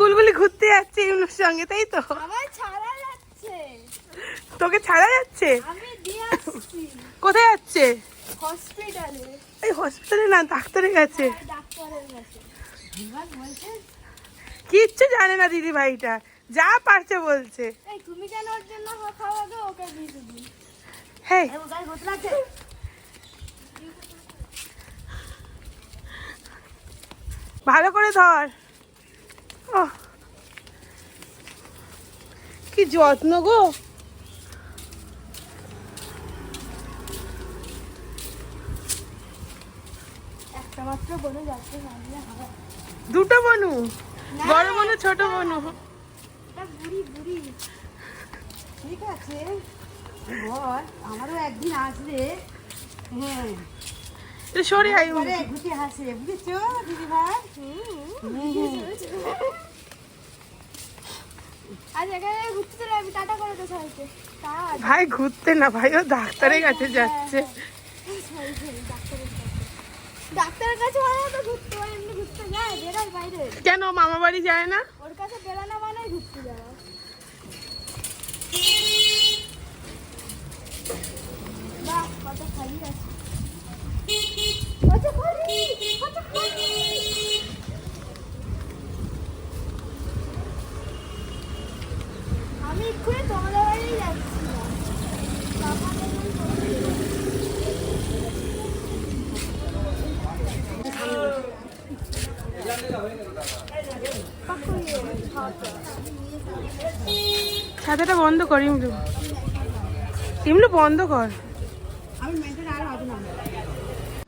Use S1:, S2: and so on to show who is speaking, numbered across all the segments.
S1: গুলগুলি ঘুরতে যাচ্ছে ইউনুর সঙ্গে তাই তো?
S2: ছাড়া যাচ্ছে।
S1: তোকে ছাড়া যাচ্ছে? কোথায় যাচ্ছে?
S2: হসপিটালে।
S1: এই হসপিটালে না ডাক্তারের কাছে।
S2: কাছে।
S1: কিচ্ছু জানে না দিদি ভাইটা যা পারছে বলছে।
S2: তুমি কেন ওর জন্য খাওয়াবে ওকে দিয়ে দিবি।
S1: হ্যাঁ ভালো করে ধর। কি যত্ন গো। দুটো বনু? বড় বনু ছোট বনু?
S2: বুড়ি বুড়ি। ঠিক আছে। আমারও একদিন আসবে। হ্যাঁ।
S1: সরে আই
S2: ঘুরতে হাসে বুঝেছ দিদি ভাই আজ এখানে ঘুরতে চলে আমি টাটা করে তো সবাইকে কাজ
S1: ভাই ঘুরতে না ভাই ও ডাক্তারের কাছে যাচ্ছে।
S2: সরি সরি ডাক্তারের কাছে। মানে তো ঘুরতে হয় এমনি ঘুরতে যায় বাইরে।
S1: কেন মামা বাড়ি যায় না?
S2: ওর কাছে বেড়ানো মানে ঘুরতে যাওয়া। বাহ কত খালি আছে কত খালি কত খালি আমি তোমাদের বাড়ি যাচ্ছিলাম।
S1: ছাতাটা বন্ধ কর ইমলু। ইমলু বন্ধ কর।
S2: আমি মেয়েদের আর হবে না।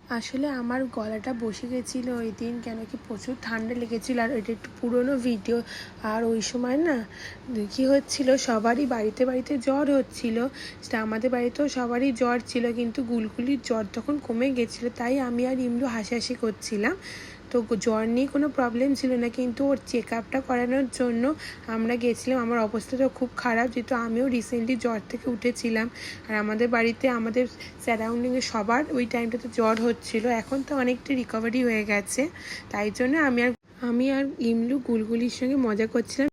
S1: আসলে আমার গলাটা বসে গেছিল ওই দিন, কেন কি প্রচুর ঠান্ডা লেগেছিলো, আর এটা একটু পুরনো ভিডিও আর ওই সময় না, কি হচ্ছিল, সবারই বাড়িতে বাড়িতে জ্বর হচ্ছিল। সেটা আমাদের বাড়িতেও সবারই জ্বর ছিল, কিন্তু গুলগুলির জ্বর তখন কমে গেছিল, তাই আমি আর ইমলু হাসাহাসি করছিলাম। তো জ্বর নিয়ে কোনো প্রবলেম ছিল না, কিন্তু ওর চেক আপটা করানোর জন্য আমরা গেছিলাম। আমার অবস্থাটা খুব খারাপ, যেহেতু আমিও রিসেন্টলি জ্বর থেকে উঠেছিলাম। আর আমাদের বাড়িতে, আমাদের স্যারাউন্ডিংয়ে সবার ওই টাইমটাতে জ্বর হচ্ছিল। এখন তো অনেকটা রিকভারি হয়ে গেছে। তাই জন্য আমি আর আমি আর ইমলু গুলগুলির সঙ্গে মজা করছিলাম।